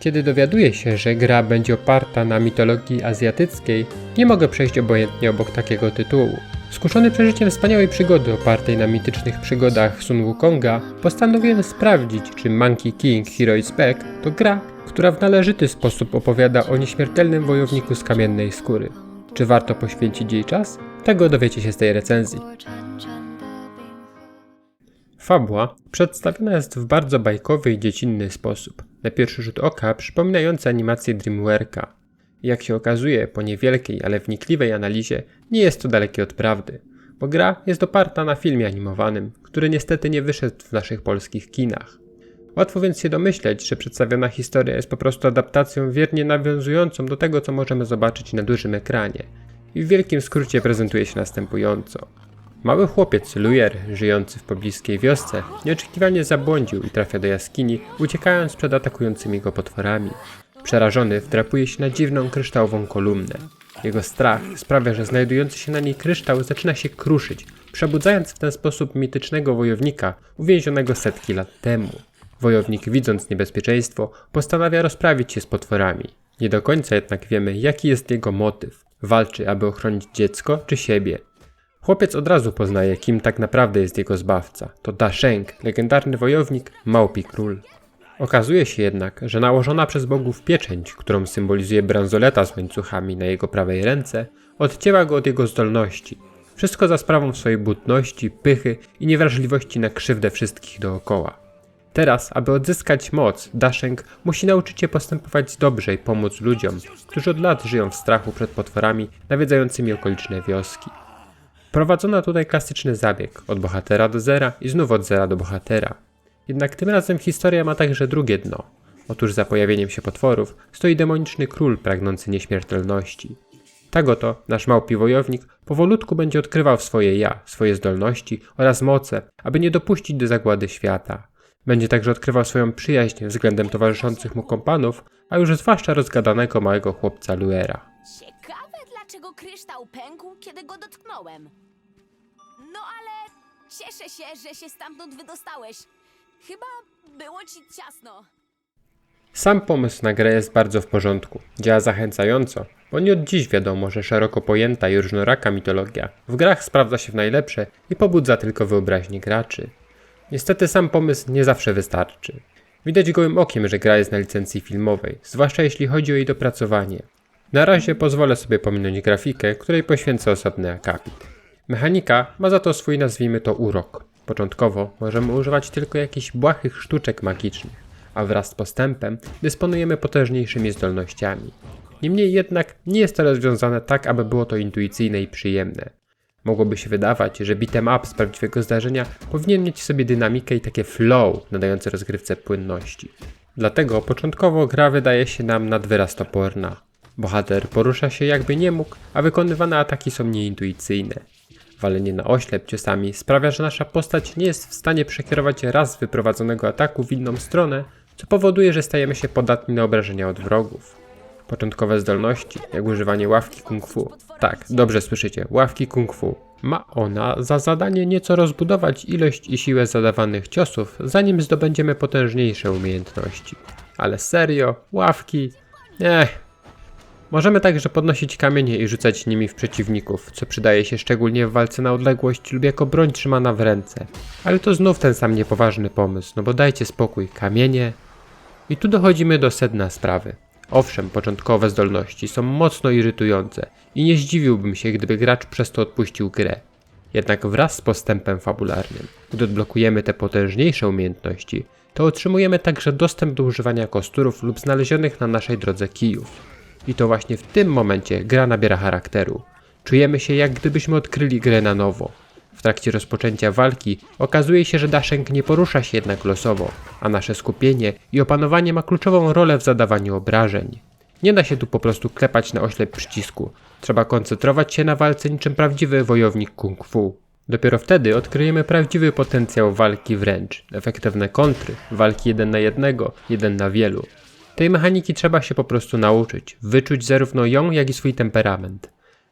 Kiedy dowiaduję się, że gra będzie oparta na mitologii azjatyckiej, nie mogę przejść obojętnie obok takiego tytułu. Skuszony przeżyciem wspaniałej przygody opartej na mitycznych przygodach Sun Wukonga, postanowiłem sprawdzić, czy Monkey King Heroes Back to gra, która w należyty sposób opowiada o nieśmiertelnym wojowniku z kamiennej skóry. Czy warto poświęcić jej czas? Tego dowiecie się z tej recenzji. Fabuła przedstawiona jest w bardzo bajkowy i dziecinny sposób, na pierwszy rzut oka przypominający animację DreamWork'a. Jak się okazuje, po niewielkiej, ale wnikliwej analizie, nie jest to dalekie od prawdy, bo gra jest oparta na filmie animowanym, który niestety nie wyszedł w naszych polskich kinach. Łatwo więc się domyśleć, że przedstawiona historia jest po prostu adaptacją wiernie nawiązującą do tego, co możemy zobaczyć na dużym ekranie. I w wielkim skrócie prezentuje się następująco. Mały chłopiec Lujer, żyjący w pobliskiej wiosce, nieoczekiwanie zabłądził i trafia do jaskini, uciekając przed atakującymi go potworami. Przerażony wdrapuje się na dziwną kryształową kolumnę. Jego strach sprawia, że znajdujący się na niej kryształ zaczyna się kruszyć, przebudzając w ten sposób mitycznego wojownika uwięzionego setki lat temu. Wojownik, widząc niebezpieczeństwo, postanawia rozprawić się z potworami. Nie do końca jednak wiemy, jaki jest jego motyw. Walczy, aby ochronić dziecko czy siebie. Chłopiec od razu poznaje, kim tak naprawdę jest jego zbawca. To Da Sheng, legendarny wojownik, małpi król. Okazuje się jednak, że nałożona przez bogów pieczęć, którą symbolizuje bransoleta z łańcuchami na jego prawej ręce, odcięła go od jego zdolności. Wszystko za sprawą swojej butności, pychy i niewrażliwości na krzywdę wszystkich dookoła. Teraz, aby odzyskać moc, Dasheng musi nauczyć się postępować dobrze i pomóc ludziom, którzy od lat żyją w strachu przed potworami nawiedzającymi okoliczne wioski. Prowadzono tutaj klasyczny zabieg, od bohatera do zera i znów od zera do bohatera. Jednak tym razem historia ma także drugie dno. Otóż za pojawieniem się potworów stoi demoniczny król pragnący nieśmiertelności. Tak oto nasz małpi wojownik powolutku będzie odkrywał swoje ja, swoje zdolności oraz moce, aby nie dopuścić do zagłady świata. Będzie także odkrywał swoją przyjaźń względem towarzyszących mu kompanów, a już zwłaszcza rozgadanego małego chłopca Luera. Ciekawe, dlaczego kryształ pękł, kiedy go dotknąłem. No ale cieszę się, że się stamtąd wydostałeś. Chyba było ci ciasno. Sam pomysł na grę jest bardzo w porządku. Działa zachęcająco, bo nie od dziś wiadomo, że szeroko pojęta i różnoraka mitologia w grach sprawdza się w najlepsze i pobudza tylko wyobraźnię graczy. Niestety sam pomysł nie zawsze wystarczy. Widać gołym okiem, że gra jest na licencji filmowej, zwłaszcza jeśli chodzi o jej dopracowanie. Na razie pozwolę sobie pominąć grafikę, której poświęcę osobny akapit. Mechanika ma za to swój nazwijmy to urok. Początkowo możemy używać tylko jakichś błahych sztuczek magicznych, a wraz z postępem dysponujemy potężniejszymi zdolnościami. Niemniej jednak nie jest to rozwiązane tak, aby było to intuicyjne i przyjemne. Mogłoby się wydawać, że beat'em up z prawdziwego zdarzenia powinien mieć w sobie dynamikę i takie flow nadające rozgrywce płynności. Dlatego początkowo gra wydaje się nam nad wyraz toporna. Bohater porusza się jakby nie mógł, a wykonywane ataki są nieintuicyjne. Walenie na oślep ciosami sprawia, że nasza postać nie jest w stanie przekierować raz wyprowadzonego ataku w inną stronę, co powoduje, że stajemy się podatni na obrażenia od wrogów. Początkowe zdolności, jak używanie ławki kung fu. Tak, dobrze słyszycie, ławki kung fu. Ma ona za zadanie nieco rozbudować ilość i siłę zadawanych ciosów, zanim zdobędziemy potężniejsze umiejętności. Ale serio, ławki? Ech, Możemy także podnosić kamienie i rzucać nimi w przeciwników, co przydaje się szczególnie w walce na odległość lub jako broń trzymana w ręce. Ale to znów ten sam niepoważny pomysł, no bo dajcie spokój, kamienie. I tu dochodzimy do sedna sprawy. Owszem, początkowe zdolności są mocno irytujące i nie zdziwiłbym się, gdyby gracz przez to odpuścił grę. Jednak wraz z postępem fabularnym, gdy odblokujemy te potężniejsze umiejętności, to otrzymujemy także dostęp do używania kosturów lub znalezionych na naszej drodze kijów. I to właśnie w tym momencie gra nabiera charakteru. Czujemy się jak gdybyśmy odkryli grę na nowo. W trakcie rozpoczęcia walki okazuje się, że Daszeng nie porusza się jednak losowo, a nasze skupienie i opanowanie ma kluczową rolę w zadawaniu obrażeń. Nie da się tu po prostu klepać na oślep przycisku. Trzeba koncentrować się na walce niczym prawdziwy wojownik kung fu. Dopiero wtedy odkryjemy prawdziwy potencjał walki wręcz, efektywne kontry, walki jeden na jednego, jeden na wielu. Tej mechaniki trzeba się po prostu nauczyć, wyczuć zarówno ją, jak i swój temperament.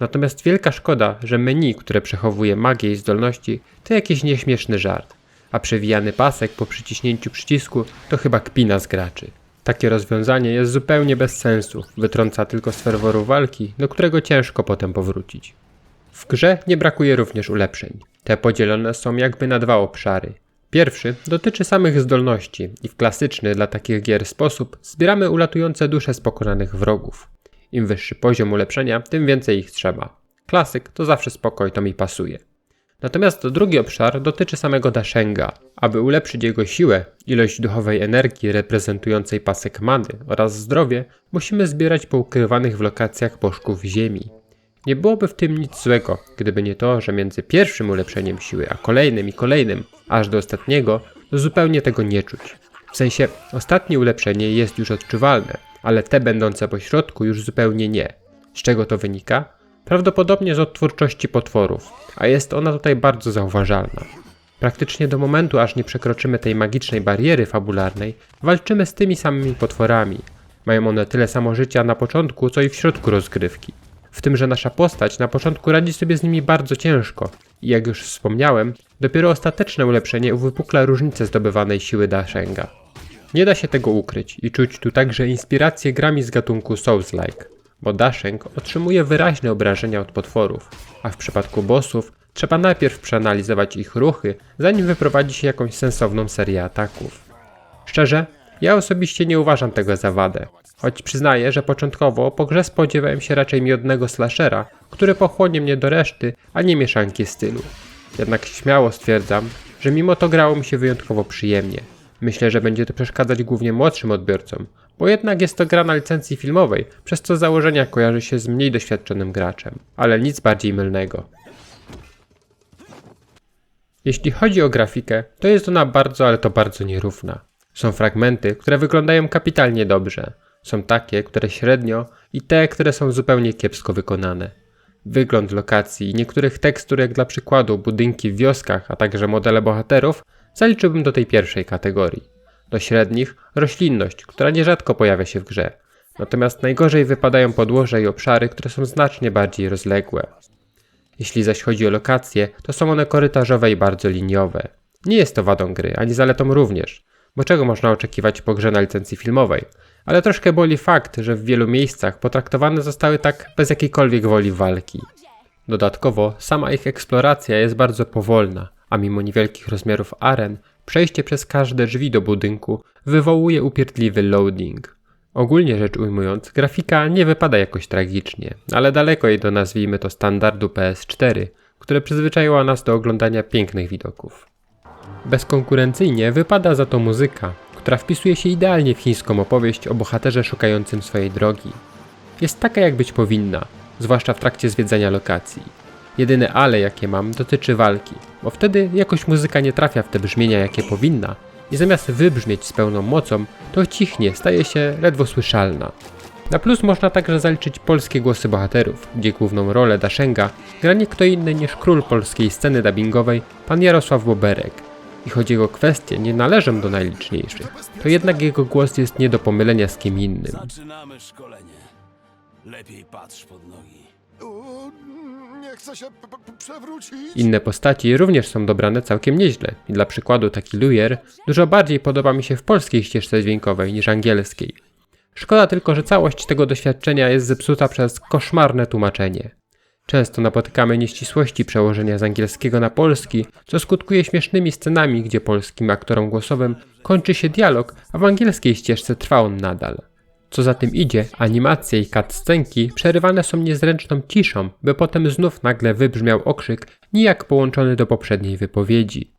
Natomiast wielka szkoda, że menu, które przechowuje magię i zdolności, to jakiś nieśmieszny żart, a przewijany pasek po przyciśnięciu przycisku to chyba kpina z graczy. Takie rozwiązanie jest zupełnie bez sensu, wytrąca tylko z ferworu walki, do którego ciężko potem powrócić. W grze nie brakuje również ulepszeń. Te podzielone są jakby na dwa obszary. Pierwszy dotyczy samych zdolności i w klasyczny dla takich gier sposób zbieramy ulatujące dusze z pokonanych wrogów. Im wyższy poziom ulepszenia, tym więcej ich trzeba. Klasyk to zawsze spoko i to mi pasuje. Natomiast drugi obszar dotyczy samego Dashenga. Aby ulepszyć jego siłę, ilość duchowej energii reprezentującej pasek many oraz zdrowie, musimy zbierać po ukrywanych w lokacjach bożków ziemi. Nie byłoby w tym nic złego, gdyby nie to, że między pierwszym ulepszeniem siły, a kolejnym i kolejnym, aż do ostatniego, zupełnie tego nie czuć. W sensie, ostatnie ulepszenie jest już odczuwalne, ale te będące po środku już zupełnie nie. Z czego to wynika? Prawdopodobnie z odtwórczości potworów, a jest ona tutaj bardzo zauważalna. Praktycznie do momentu, aż nie przekroczymy tej magicznej bariery fabularnej, walczymy z tymi samymi potworami. Mają one tyle samo życia na początku, co i w środku rozgrywki. W tym, że nasza postać na początku radzi sobie z nimi bardzo ciężko i jak już wspomniałem, dopiero ostateczne ulepszenie uwypukla różnicę zdobywanej siły Dashenga. Nie da się tego ukryć i czuć tu także inspirację grami z gatunku Souls-like, bo Dasheng otrzymuje wyraźne obrażenia od potworów, a w przypadku bossów trzeba najpierw przeanalizować ich ruchy, zanim wyprowadzi się jakąś sensowną serię ataków. Szczerze, ja osobiście nie uważam tego za wadę, choć przyznaję, że początkowo po grze spodziewałem się raczej miodnego slashera, który pochłonie mnie do reszty, a nie mieszanki stylu. Jednak śmiało stwierdzam, że mimo to grało mi się wyjątkowo przyjemnie. Myślę, że będzie to przeszkadzać głównie młodszym odbiorcom, bo jednak jest to gra na licencji filmowej, przez co założenia kojarzy się z mniej doświadczonym graczem, ale nic bardziej mylnego. Jeśli chodzi o grafikę, to jest ona bardzo, ale to bardzo nierówna. Są fragmenty, które wyglądają kapitalnie dobrze. Są takie, które średnio i te, które są zupełnie kiepsko wykonane. Wygląd lokacji i niektórych tekstur, jak dla przykładu budynki w wioskach, a także modele bohaterów, zaliczyłbym do tej pierwszej kategorii. Do średnich roślinność, która nierzadko pojawia się w grze. Natomiast najgorzej wypadają podłoże i obszary, które są znacznie bardziej rozległe. Jeśli zaś chodzi o lokacje, to są one korytarzowe i bardzo liniowe. Nie jest to wadą gry, ani zaletą również, bo czego można oczekiwać po grze na licencji filmowej? Ale troszkę boli fakt, że w wielu miejscach potraktowane zostały tak bez jakiejkolwiek woli walki. Dodatkowo, sama ich eksploracja jest bardzo powolna, a mimo niewielkich rozmiarów aren, przejście przez każde drzwi do budynku wywołuje upierdliwy loading. Ogólnie rzecz ujmując, grafika nie wypada jakoś tragicznie, ale daleko jej do nazwijmy to standardu PS4, które przyzwyczaiło nas do oglądania pięknych widoków. Bezkonkurencyjnie wypada za to muzyka, która wpisuje się idealnie w chińską opowieść o bohaterze szukającym swojej drogi. Jest taka jak być powinna, zwłaszcza w trakcie zwiedzania lokacji. Jedyne ale jakie mam dotyczy walki, bo wtedy jakoś muzyka nie trafia w te brzmienia jakie powinna i zamiast wybrzmieć z pełną mocą, to cichnie, staje się ledwo słyszalna. Na plus można także zaliczyć polskie głosy bohaterów, gdzie główną rolę Dashenga gra nie kto inny niż król polskiej sceny dubbingowej, pan Jarosław Boberek. I choć jego kwestie nie należą do najliczniejszych, to jednak jego głos jest nie do pomylenia z kim innym. Zaczynamy szkolenie. Lepiej patrz pod nogi. O, nie chcę się p- p- przewrócić. Inne postaci również są dobrane całkiem nieźle i dla przykładu taki Lujer dużo bardziej podoba mi się w polskiej ścieżce dźwiękowej niż angielskiej. Szkoda tylko, że całość tego doświadczenia jest zepsuta przez koszmarne tłumaczenie. Często napotykamy nieścisłości przełożenia z angielskiego na polski, co skutkuje śmiesznymi scenami, gdzie polskim aktorom głosowym kończy się dialog, a w angielskiej ścieżce trwa on nadal. Co za tym idzie, animacje i cutscenki przerywane są niezręczną ciszą, by potem znów nagle wybrzmiał okrzyk, nijak połączony do poprzedniej wypowiedzi.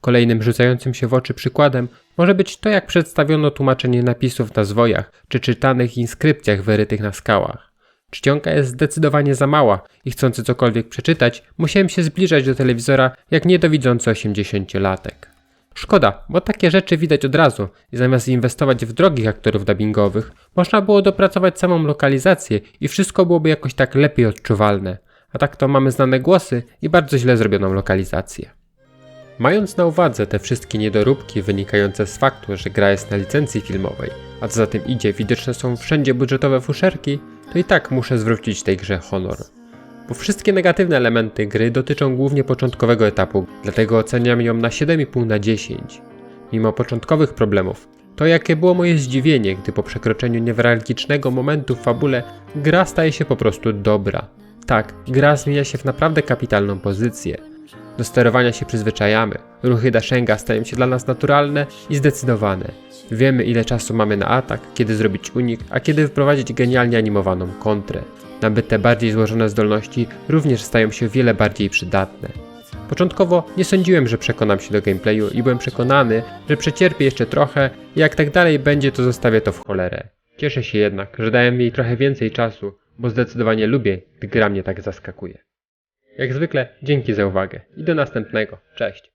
Kolejnym rzucającym się w oczy przykładem może być to, jak przedstawiono tłumaczenie napisów na zwojach czy czytanych inskrypcjach wyrytych na skałach. Czcionka jest zdecydowanie za mała i chcący cokolwiek przeczytać, musiałem się zbliżać do telewizora jak niedowidzący 80-latek. Szkoda, bo takie rzeczy widać od razu i zamiast inwestować w drogich aktorów dubbingowych, można było dopracować samą lokalizację i wszystko byłoby jakoś tak lepiej odczuwalne. A tak to mamy znane głosy i bardzo źle zrobioną lokalizację. Mając na uwadze te wszystkie niedoróbki wynikające z faktu, że gra jest na licencji filmowej, a co za tym idzie, widoczne są wszędzie budżetowe fuszerki, to i tak muszę zwrócić tej grze honor. Bo wszystkie negatywne elementy gry dotyczą głównie początkowego etapu, dlatego oceniam ją na 7,5 na 10. Mimo początkowych problemów, To jakie było moje zdziwienie, gdy po przekroczeniu newralgicznego momentu w fabule gra staje się po prostu dobra. Tak, gra zmienia się w naprawdę kapitalną pozycję. Do sterowania się przyzwyczajamy. Ruchy Dashenga stają się dla nas naturalne i zdecydowane. Wiemy ile czasu mamy na atak, kiedy zrobić unik, a kiedy wprowadzić genialnie animowaną kontrę. Nabyte bardziej złożone zdolności również stają się wiele bardziej przydatne. Początkowo nie sądziłem, że przekonam się do gameplayu i byłem przekonany, że przecierpię jeszcze trochę i jak tak dalej będzie, to zostawię to w cholerę. Cieszę się jednak, że dałem jej trochę więcej czasu, bo zdecydowanie lubię, gdy gra mnie tak zaskakuje. Jak zwykle, dzięki za uwagę i do następnego. Cześć.